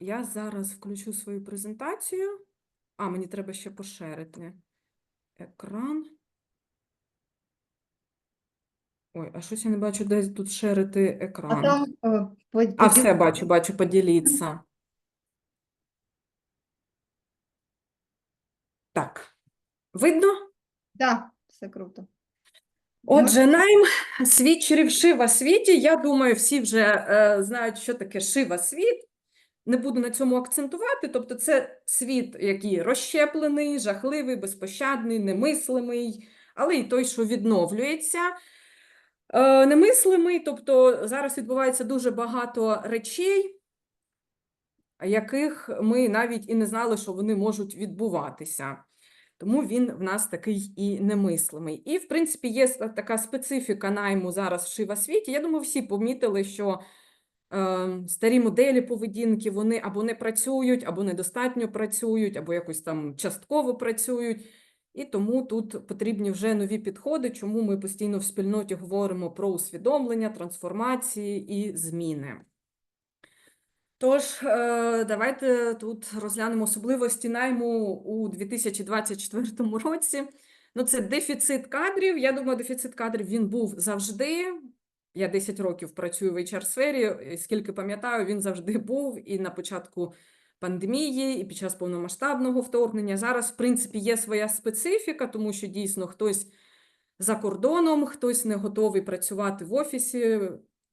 я зараз включу свою презентацію. А, мені треба ще пошерити екран. Ой, а щось я не бачу, де тут шерити А екран. там е, по- А, все, бачу, бачу, поділіться. Так, видно? Да, все круто. Отже, найм свідчерів Шива світі. Я думаю, всі вже е, знають, що таке Шива світ. Не буду на цьому акцентувати. Тобто, це світ, який розщеплений, жахливий, безпощадний, немислимий, але й той, що відновлюється. Е, немислимий, тобто зараз відбувається дуже багато речей, яких ми навіть і не знали, що вони можуть відбуватися. Тому він в нас такий і немислимий. І, в принципі, є така специфіка найму зараз в Шива-світі. Я думаю, всі помітили, що старі моделі поведінки вони або не працюють, або недостатньо працюють, або якось там частково працюють. І тому тут потрібні вже нові підходи, чому ми постійно в спільноті говоримо про усвідомлення, трансформації і зміни. Тож, е, давайте тут розглянемо особливості найму у 2024 році. Ну, це дефіцит кадрів. Я думаю, дефіцит кадрів він був завжди. Я 10 років працюю в HR-сфері, і скільки пам'ятаю, він завжди був і на початку пандемії, і під час повномасштабного вторгнення. Зараз, в принципі, є своя специфіка, тому що дійсно хтось за кордоном, хтось не готовий працювати в офісі,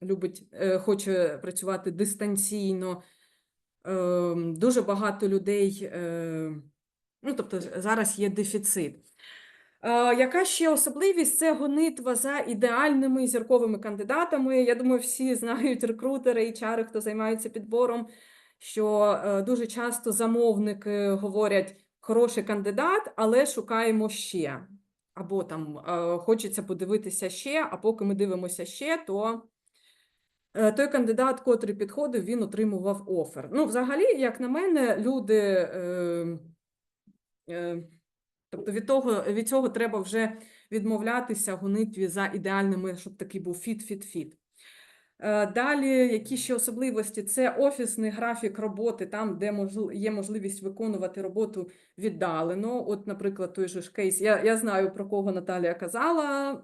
любить, е, хоче працювати дистанційно. Ем, Дуже багато людей, е, ну тобто зараз є дефіцит. Е, Яка ще особливість? Це гонитва за ідеальними зірковими кандидатами. Я думаю, всі знають рекрутери, HR, хто займається підбором, що е, дуже часто замовники говорять хороший кандидат, але шукаємо ще. Або там е, хочеться подивитися ще, а поки ми дивимося ще, то той кандидат, котрий підходив, він отримував офер. Ну, взагалі, як на мене, люди. Е, е, Тобто від того, від цього треба вже відмовлятися гонитві за ідеальними, щоб такий був фіт-фіт-фіт. Е, Далі, які ще особливості? Це офісний графік роботи, там, де є можливість виконувати роботу віддалено. От, наприклад, той же ж кейс. Я, я знаю, про кого Наталія казала.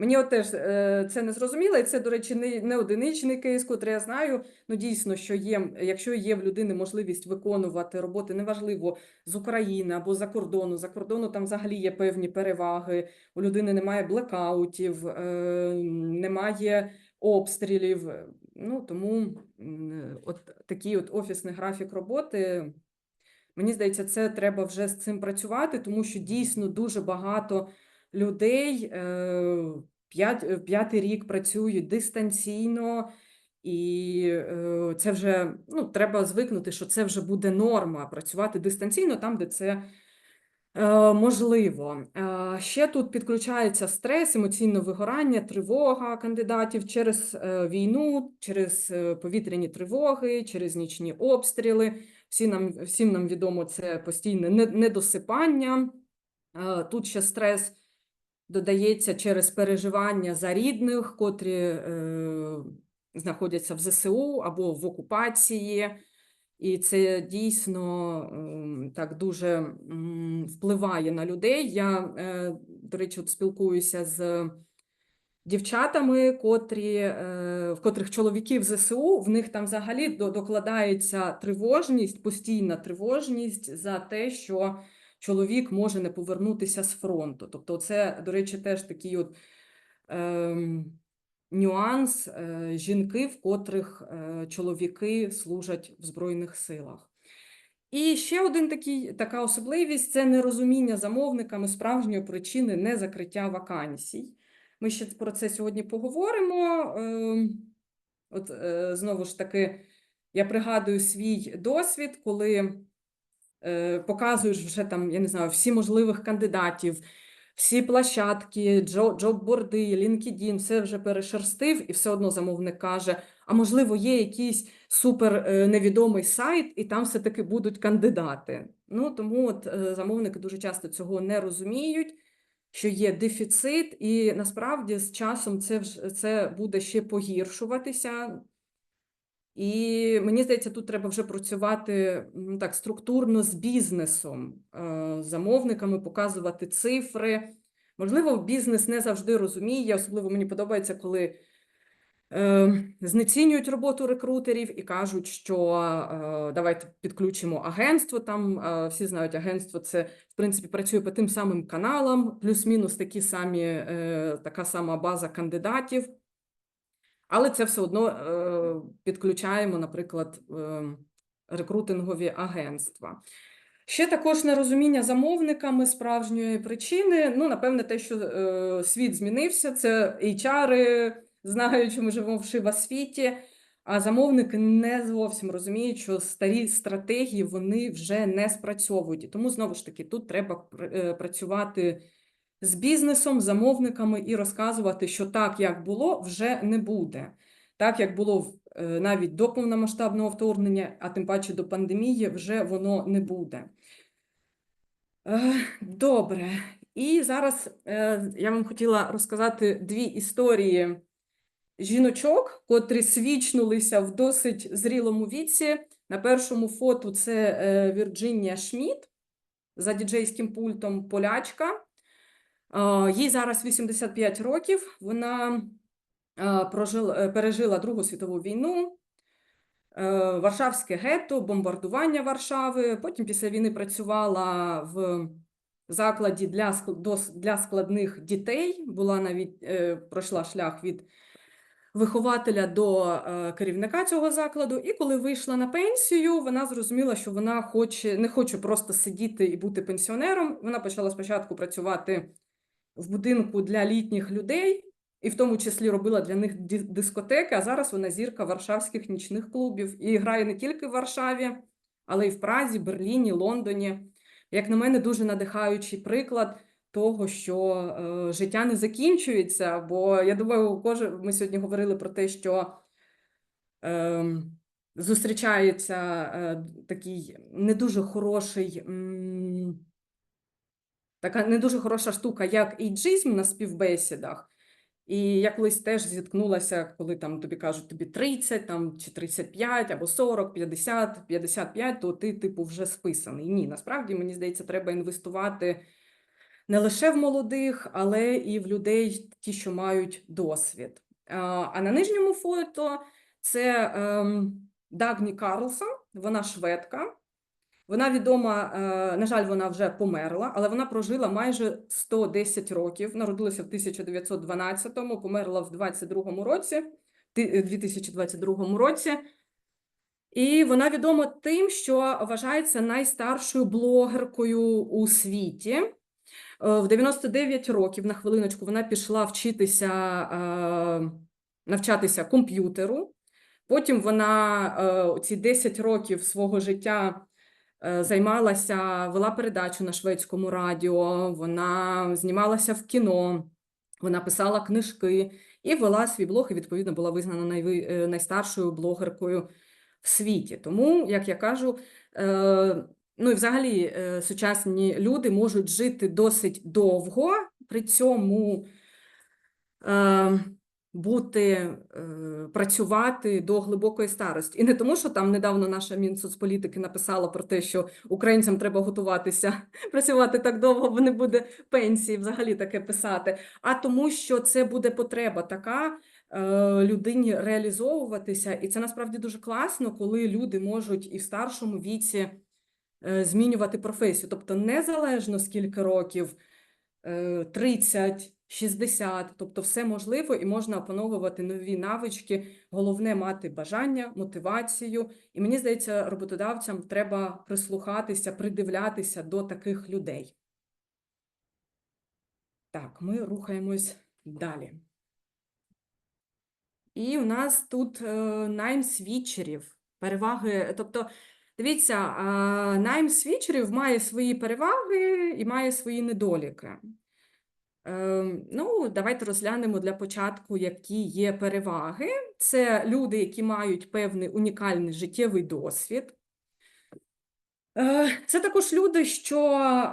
Мені от теж е, це не зрозуміло, і це, до речі, не, не одиничний кейс, котрий я знаю. Ну, дійсно, що є, якщо є в людини можливість виконувати роботи, неважливо, з України або за кордону. За кордону там взагалі є певні переваги. У людини немає блекаутів, е, немає обстрілів. Ну, тому от такий от офісний графік роботи. Мені здається, це треба вже з цим працювати, тому що дійсно дуже багато людей е, п'ятий рік працюють дистанційно, і е, це вже ну, треба звикнути, що це вже буде норма працювати дистанційно там, де це е, можливо. Е, Ще тут підключається стрес, емоційне вигорання, тривога кандидатів через е, війну, через е, повітряні тривоги, через нічні обстріли. Всі нам, всім нам відомо це постійне недосипання. Е, Тут ще стрес додається через переживання за рідних, котрі е, знаходяться в ЗСУ або в окупації. І це дійсно ем, так дуже впливає на людей. Я, е, до речі, от спілкуюся з дівчатами, котрі, е, в котрих чоловіків ЗСУ, в них там взагалі докладається тривожність, постійна тривожність за те, що чоловік може не повернутися з фронту. Тобто, це, до речі, теж такий от ем, нюанс е, жінки, в котрих е, чоловіки служать в Збройних силах. І ще один такий, така особливість це нерозуміння замовниками справжньої причини незакриття вакансій. Ми ще про це сьогодні поговоримо. Ем, От е, знову ж таки, я пригадую свій досвід, коли е, показуєш вже там, я не знаю, всі можливих кандидатів, всі площадки, джо- джоб-борди, LinkedIn, все вже перешерстив, і все одно замовник каже: а можливо, є якийсь супер е, невідомий сайт, і там все-таки будуть кандидати. Ну тому от е, замовники дуже часто цього не розуміють. Що є дефіцит, і насправді з часом це це буде ще погіршуватися. І мені здається, тут треба вже працювати так структурно з бізнесом, е, замовниками, показувати цифри. Можливо, бізнес не завжди розуміє, особливо мені подобається, коли е, знецінюють роботу рекрутерів і кажуть, що е, давайте підключимо агентство. Там всі знають, агентство це в принципі працює по тим самим каналам, плюс-мінус такі самі, така сама база кандидатів. Але це все одно е, підключаємо, наприклад, е, рекрутингові агентства. Ще також нерозуміння замовниками справжньої причини. Ну, напевне, те, що е, світ змінився, це HR знають, що ми живемо в шива світі, а замовники не зовсім розуміють, що старі стратегії вони вже не спрацьовують. Тому знову ж таки тут треба е, працювати з бізнесом, замовниками і розказувати, що так, як було, вже не буде. Так, як було е, навіть до повномасштабного вторгнення, а тим паче до пандемії, вже воно не буде. Е, Добре. І зараз е, я вам хотіла розказати дві історії жіночок, котрі свічнулися в досить зрілому віці. На першому фото це Вірджинія Шмідт за діджейським пультом полячка. Е, Їй зараз 85 років. Вона е, прожила, е, пережила Другу світову війну, Варшавське гетто, бомбардування Варшави. Потім після війни працювала в закладі для, для складних дітей. Була навіть пройшла шлях від вихователя до керівника цього закладу. І коли вийшла на пенсію, вона зрозуміла, що вона хоче, не хоче просто сидіти і бути пенсіонером. Вона почала спочатку працювати в будинку для літніх людей, і в тому числі робила для них дискотеки. А зараз вона зірка варшавських нічних клубів і грає не тільки в Варшаві, але й в Празі, Берліні, Лондоні. Як на мене, дуже надихаючий приклад того, що е, життя не закінчується. Бо я думаю, кожен ми сьогодні говорили про те, що е, зустрічається е, такий не дуже хороший. м, Така не дуже хороша штука, як ейджизм на співбесідах. І я колись теж зіткнулася, коли там тобі кажуть, тобі 30 там, чи 35, або 40, 50, 55, то ти, типу, вже списаний. Ні, насправді, мені здається, треба інвестувати не лише в молодих, але і в людей, ті, що мають досвід. А на нижньому фото це ем, Дагні Карлсон, вона шведка. Вона відома, е, на жаль, вона вже померла, але вона прожила майже 110 років. Народилася в 1912-му, померла в 22-му році, ти- е, 2022 році. І вона відома тим, що вважається найстаршою блогеркою у світі. Е, В 99 років, на хвилиночку, вона пішла вчитися, навчатися комп'ютеру. Потім вона ці 10 років свого життя займалася, вела передачу на шведському радіо, вона знімалася в кіно, вона писала книжки і вела свій блог, і відповідно була визнана е, найстаршою блогеркою в світі. Тому, як я кажу, е, ну і взагалі е, сучасні люди можуть жити досить довго, при цьому е, бути, е, працювати до глибокої старості. І не тому, що там недавно наша Мінсоцполітики написала про те, що українцям треба готуватися працювати так довго, бо не буде пенсії, взагалі таке писати, а тому, що це буде потреба така е, людині реалізовуватися. І це насправді дуже класно, коли люди можуть і в старшому віці е, змінювати професію. Тобто, незалежно скільки років, е, 30, 60, тобто все можливо і можна опановувати нові навички. Головне мати бажання, мотивацію. І мені здається, роботодавцям треба прислухатися, придивлятися до таких людей. Так, ми рухаємось далі. І у нас тут е, найм свічерів, переваги. Тобто, дивіться, найм свічерів має свої переваги і має свої недоліки. Ем, Ну, давайте розглянемо для початку, які є переваги. Це люди, які мають певний унікальний життєвий досвід. Е, Це також люди, що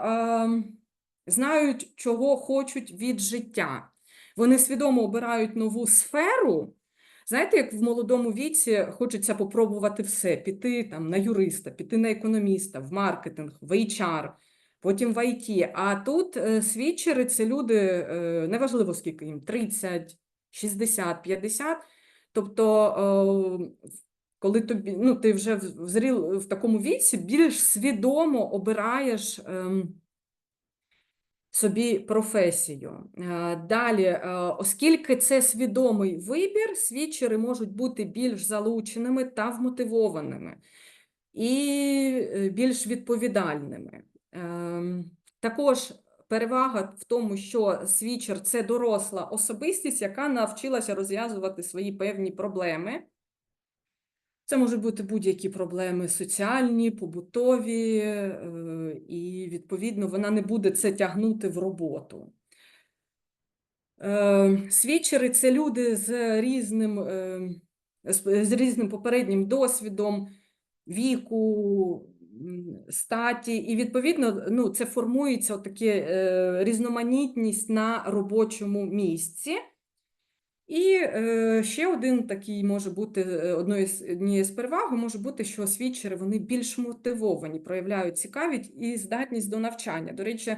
ем, знають, чого хочуть від життя. Вони свідомо обирають нову сферу, Знаєте, як в молодому віці хочеться попробувати все: піти там на юриста, піти на економіста, в маркетинг, в HR, потім в IT. А тут е, свідчери це люди, е, неважливо скільки їм, 30, 60, 50. Тобто, коли тобі, ну, ти вже в, зріл, в такому віці більш свідомо обираєш. ем, собі професію. Е, Далі, оскільки це свідомий вибір, свідчери можуть бути більш залученими та вмотивованими і більш відповідальними. Ем, Також перевага в тому, що свідчер це доросла особистість, яка навчилася розв'язувати свої певні проблеми. Це можуть бути будь-які проблеми соціальні, побутові, е, і, відповідно, вона не буде це тягнути в роботу. Е, Свідчери це люди з різним, е, з різним попереднім досвідом, віку, статі, і, відповідно, ну, це формується таке різноманітність на робочому місці. І е, ще один такий може бути е, однією з переваг може бути, що свідчери вони більш мотивовані, проявляють цікавість і здатність до навчання. До речі,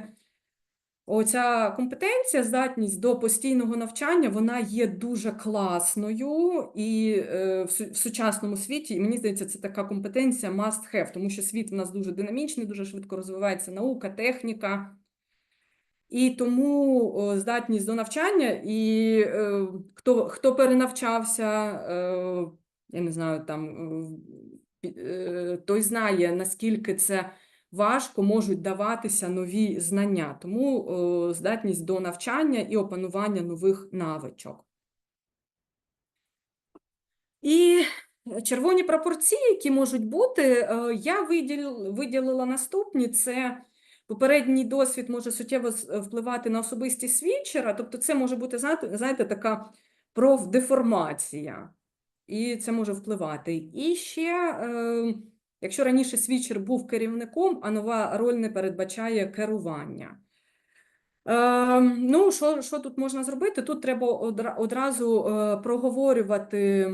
оця компетенція, здатність до постійного навчання, вона є дуже класною і е, в, в сучасному світі, і мені здається, це така компетенція must have, тому що світ у нас дуже динамічний, дуже швидко розвивається наука, техніка. І тому здатність до навчання, і е, хто, хто перенавчався, е, я не знаю, там, той знає, наскільки це важко можуть даватися нові знання. Тому здатність до навчання і опанування нових навичок. І червоні прапорці, які можуть бути, е, я виділила наступні: це попередній досвід може суттєво впливати на особистість свідчера, тобто це може бути, знаєте, знаєте, така профдеформація, і це може впливати. І ще, е, якщо раніше свідчер був керівником, а нова роль не передбачає керування. Е, ну, що, що тут можна зробити? Тут треба одразу е, проговорювати,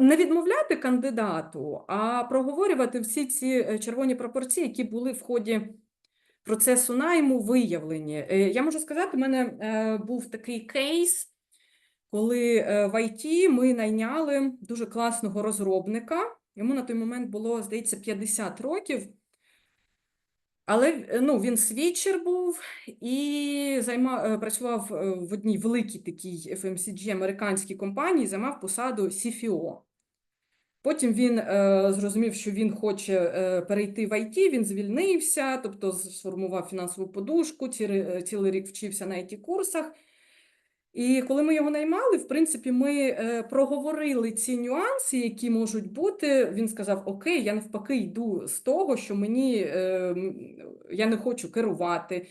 не відмовляти кандидату, а проговорювати всі ці е, червоні пропорції, які були в ході процесу найму виявлені. Е, Я можу сказати, у мене був такий кейс, коли в IT ми найняли дуже класного розробника. Йому на той момент було, здається, 50 років. Але е, ну, він свідчер був і займа, е, працював е, в одній великій такій FMCG американській компанії, займав посаду CFO. Потім він е, зрозумів, що він хоче е, перейти в IT, він звільнився, тобто сформував фінансову подушку, цілий, рік вчився на IT-курсах. І коли ми його наймали, в принципі, ми е, проговорили ці нюанси, які можуть бути. Він сказав: Окей, я навпаки йду з того, що мені е, я не хочу керувати.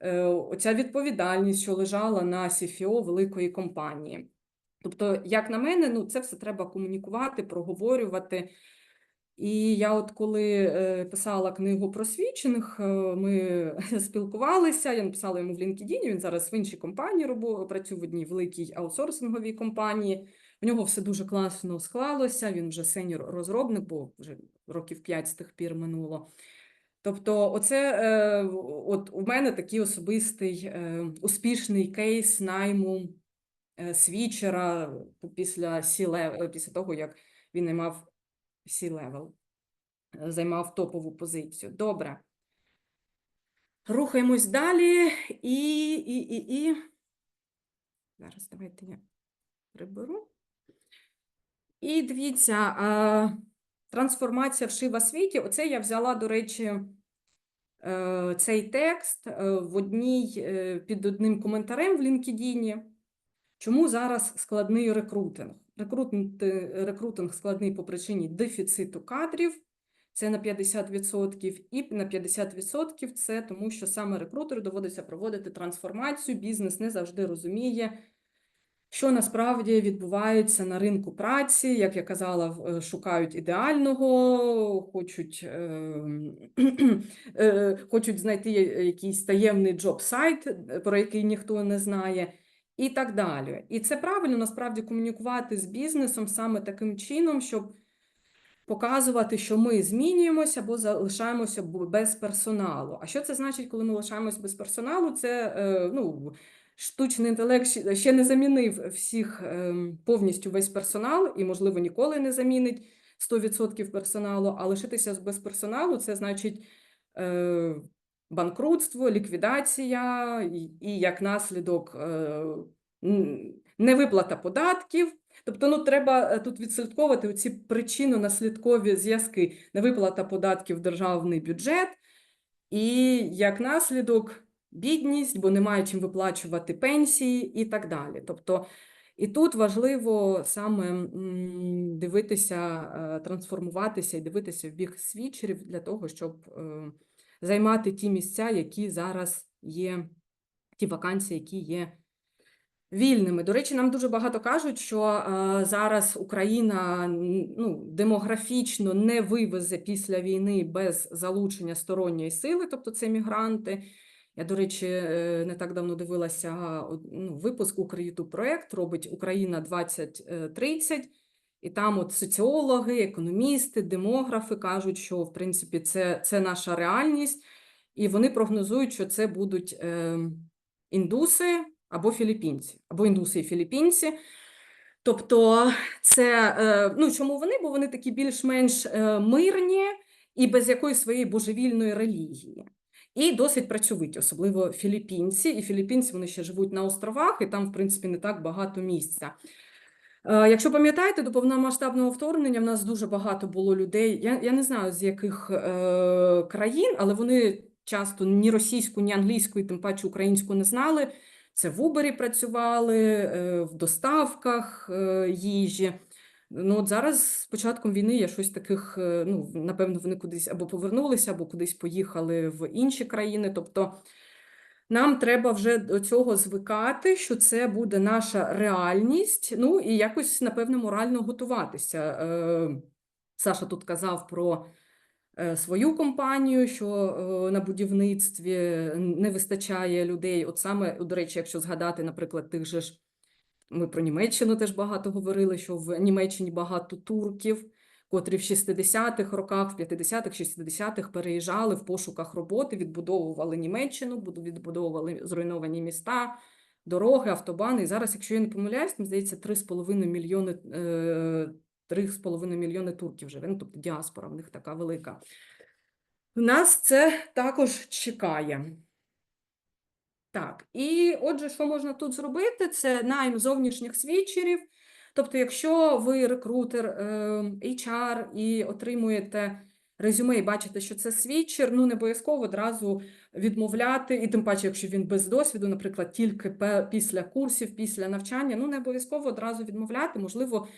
Е, оця відповідальність, що лежала на CFO великої компанії. Тобто, як на мене, ну це все треба комунікувати, проговорювати. І я, от коли е, писала книгу про свідчених, ми спілкувалися. Я написала йому в LinkedIn, Він зараз в іншій компанії робо, працює в одній великій аутсорсинговій компанії. В нього все дуже класно склалося. Він вже сеньор розробник, бо вже років 5 з тих пір минуло. Тобто, оце е, от у мене такий особистий е, успішний кейс найму свідчера після C-level, після того, як він наймав C-level, е, займав топову позицію. Добре. Рухаємось далі. І, і, і, і. Зараз давайте я приберу. І дивіться, трансформація в шива-світі. Оце я взяла, до речі, е, цей текст е, в одній, е, під одним коментарем в LinkedIn. Чому зараз складний рекрутинг? Рекрутинг, е, складний по причині дефіциту кадрів, це на 50%, і на 50% це тому, що саме рекрутеру доводиться проводити трансформацію, бізнес не завжди розуміє, що насправді відбувається на ринку праці. Як я казала, е, шукають ідеального, хочуть, ем, е, хочуть знайти якийсь таємний джоб-сайт, е, про який ніхто не знає. І так далі. І це правильно насправді комунікувати з бізнесом саме таким чином, щоб показувати, що ми змінюємося або залишаємося без персоналу. А що це значить, коли ми лишаємося без персоналу? Це е, ну, штучний інтелект ще- не замінив всіх ем, повністю весь персонал, і, можливо, ніколи не замінить 100% персоналу, а лишитися без персоналу це значить. Банкрутство, ліквідація і, як наслідок е, невиплата податків. Тобто, ну треба е, тут відслідковувати ці причинно-наслідкові зв'язки: невиплата податків в державний бюджет, і як наслідок бідність, бо немає чим виплачувати пенсії і так далі. Тобто, і тут важливо саме дивитися, е, трансформуватися і дивитися в бік свічерів для того, щоб займати ті місця, які зараз є, ті вакансії, які є вільними. До речі, нам дуже багато кажуть, що е, зараз Україна ну, демографічно не вивезе після війни без залучення сторонньої сили, тобто це мігранти. Я, до речі, е, не так давно дивилася ну, випуск Укрютуб проект робить Україна 2030. І там от соціологи, економісти, демографи кажуть, що в принципі це, це наша реальність, і вони прогнозують, що це будуть е, індуси або філіппінці, або індуси і філіппінці. Тобто, це е, ну чому вони? Бо вони такі більш-менш е, мирні і без якоїсь своєї божевільної релігії. І досить працьовиті, особливо філіппінці. І філіппінці вони ще живуть на островах, і там, в принципі, не так багато місця. Е, Якщо пам'ятаєте, до повномасштабного вторгнення в нас дуже багато було людей. Я, я не знаю з яких е, країн, але вони часто ні російську, ні англійську, і тим паче українську не знали. Це в Uber працювали, е, в доставках е, їжі. Ну, от зараз з початком війни я щось таких, е, ну, напевно, вони кудись або повернулися, або кудись поїхали в інші країни. Тобто нам треба вже до цього звикати, що це буде наша реальність, ну і якось, напевно, морально готуватися. Е, Саша тут казав про е, свою компанію, що е, на будівництві не вистачає людей. От саме, до речі, якщо згадати, наприклад, тих же ж ми про Німеччину теж багато говорили, що в Німеччині багато турків, котрі в 60-х роках, в 50-х, 60-х переїжджали в пошуках роботи, відбудовували Німеччину, відбудовували зруйновані міста, дороги, автобани. І зараз, якщо я не помиляюсь, мені здається, 3,5 мільйони, е, 3,5 мільйони турків живе, ну, тобто діаспора в них така велика. Нас це також чекає. Так, і отже, що можна тут зробити? Це найм зовнішніх свідчерів. Тобто, якщо ви рекрутер, е, HR і отримуєте резюме і бачите, що це свідчер, ну не обов'язково одразу відмовляти, і тим паче, якщо він без досвіду, наприклад, тільки після курсів, після навчання, ну не обов'язково одразу відмовляти. Можливо,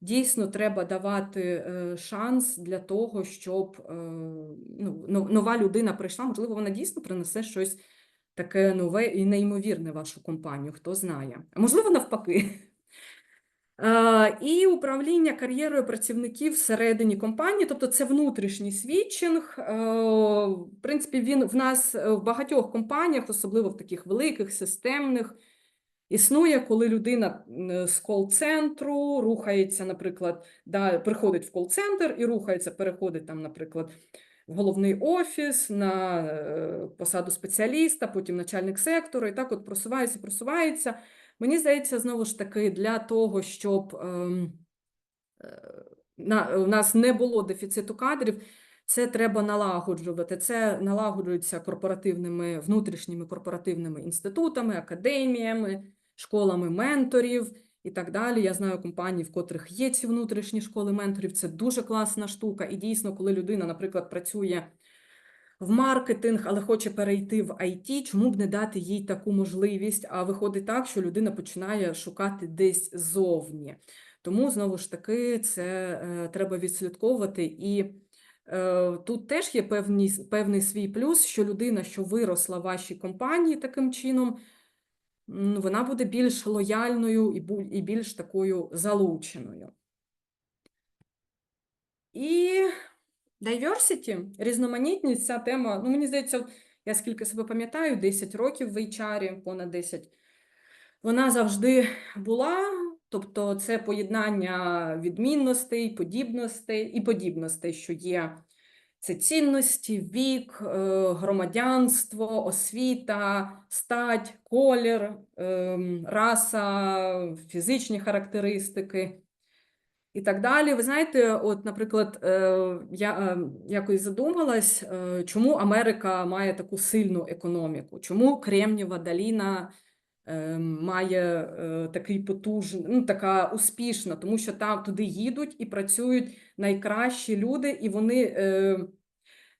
дійсно треба давати е, шанс для того, щоб е, ну, нова людина прийшла, можливо, вона дійсно принесе щось таке нове і неймовірне вашу компанію, хто знає. А можливо, навпаки. Е, І управління кар'єрою працівників всередині компанії, тобто це внутрішній свідчинг. Е, В принципі, він в нас е, в багатьох компаніях, особливо в таких великих, системних, існує, коли людина з кол-центру рухається, наприклад, да, приходить в кол-центр і рухається, переходить там, наприклад, в головний офіс на посаду спеціаліста, потім начальник сектору, і так от просувається, просувається. Мені здається, знову ж таки, для того, щоб ем, е, на, у нас не було дефіциту кадрів, це треба налагоджувати. Це налагоджується корпоративними, внутрішніми корпоративними інститутами, академіями, школами менторів і так далі. Я знаю компанії, в котрих є ці внутрішні школи менторів. Це дуже класна штука. І дійсно, коли людина, наприклад, працює в маркетинг, але хоче перейти в IT, чому б не дати їй таку можливість? А виходить так, що людина починає шукати десь ззовні. Тому знову ж таки це е, треба відслідковувати. І е, тут теж є певний, певний свій плюс, що людина, що виросла в вашій компанії таким чином, вона буде більш лояльною і більш такою залученою. І diversity, різноманітність, ця тема, ну мені здається, я скільки себе пам'ятаю, 10 років в HR, понад 10 вона завжди була, тобто це поєднання відмінностей, подібностей і подібностей, що є. Це цінності, вік, е, громадянство, освіта, стать, колір, ем, раса, фізичні характеристики і так далі. Ви знаєте, от, наприклад, е, я е, якось задумалась, е, чому Америка має таку сильну економіку, чому Кремнієва доліна е, має такий потужний, ну, така успішна, тому що там туди їдуть і працюють найкращі люди, і вони.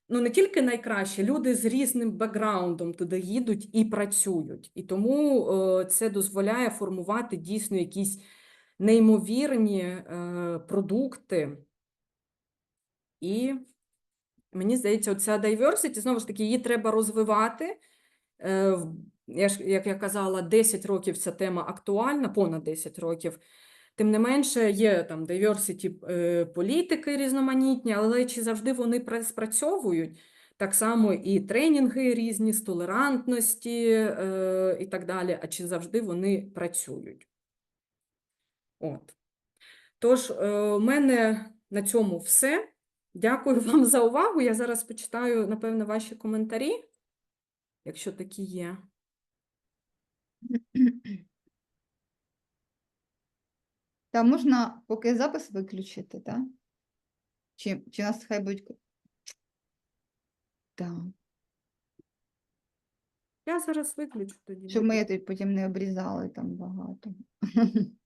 Ну, не тільки найкращі, люди з різним бекграундом туди їдуть і працюють. І тому це дозволяє формувати дійсно якісь неймовірні е, продукти. І мені здається, оця diversity, знову ж таки, її треба розвивати. Е, Я ж, як я казала, 10 років ця тема актуальна, понад 10 років. Тим не менше, є там diversity е, політики різноманітні, але чи завжди вони спрацьовують? Так само і тренінги різні з толерантності і так далі, а чи завжди вони працюють? От. Тож, е, у мене на цьому все. Дякую вам за увагу. Я зараз почитаю, напевно, ваші коментарі, якщо такі є. Та можна поки запис виключити, так? Чи, чи нас хай будуть. Так. Я зараз виключу тоді. Щоб ми потім не обрізали там багато.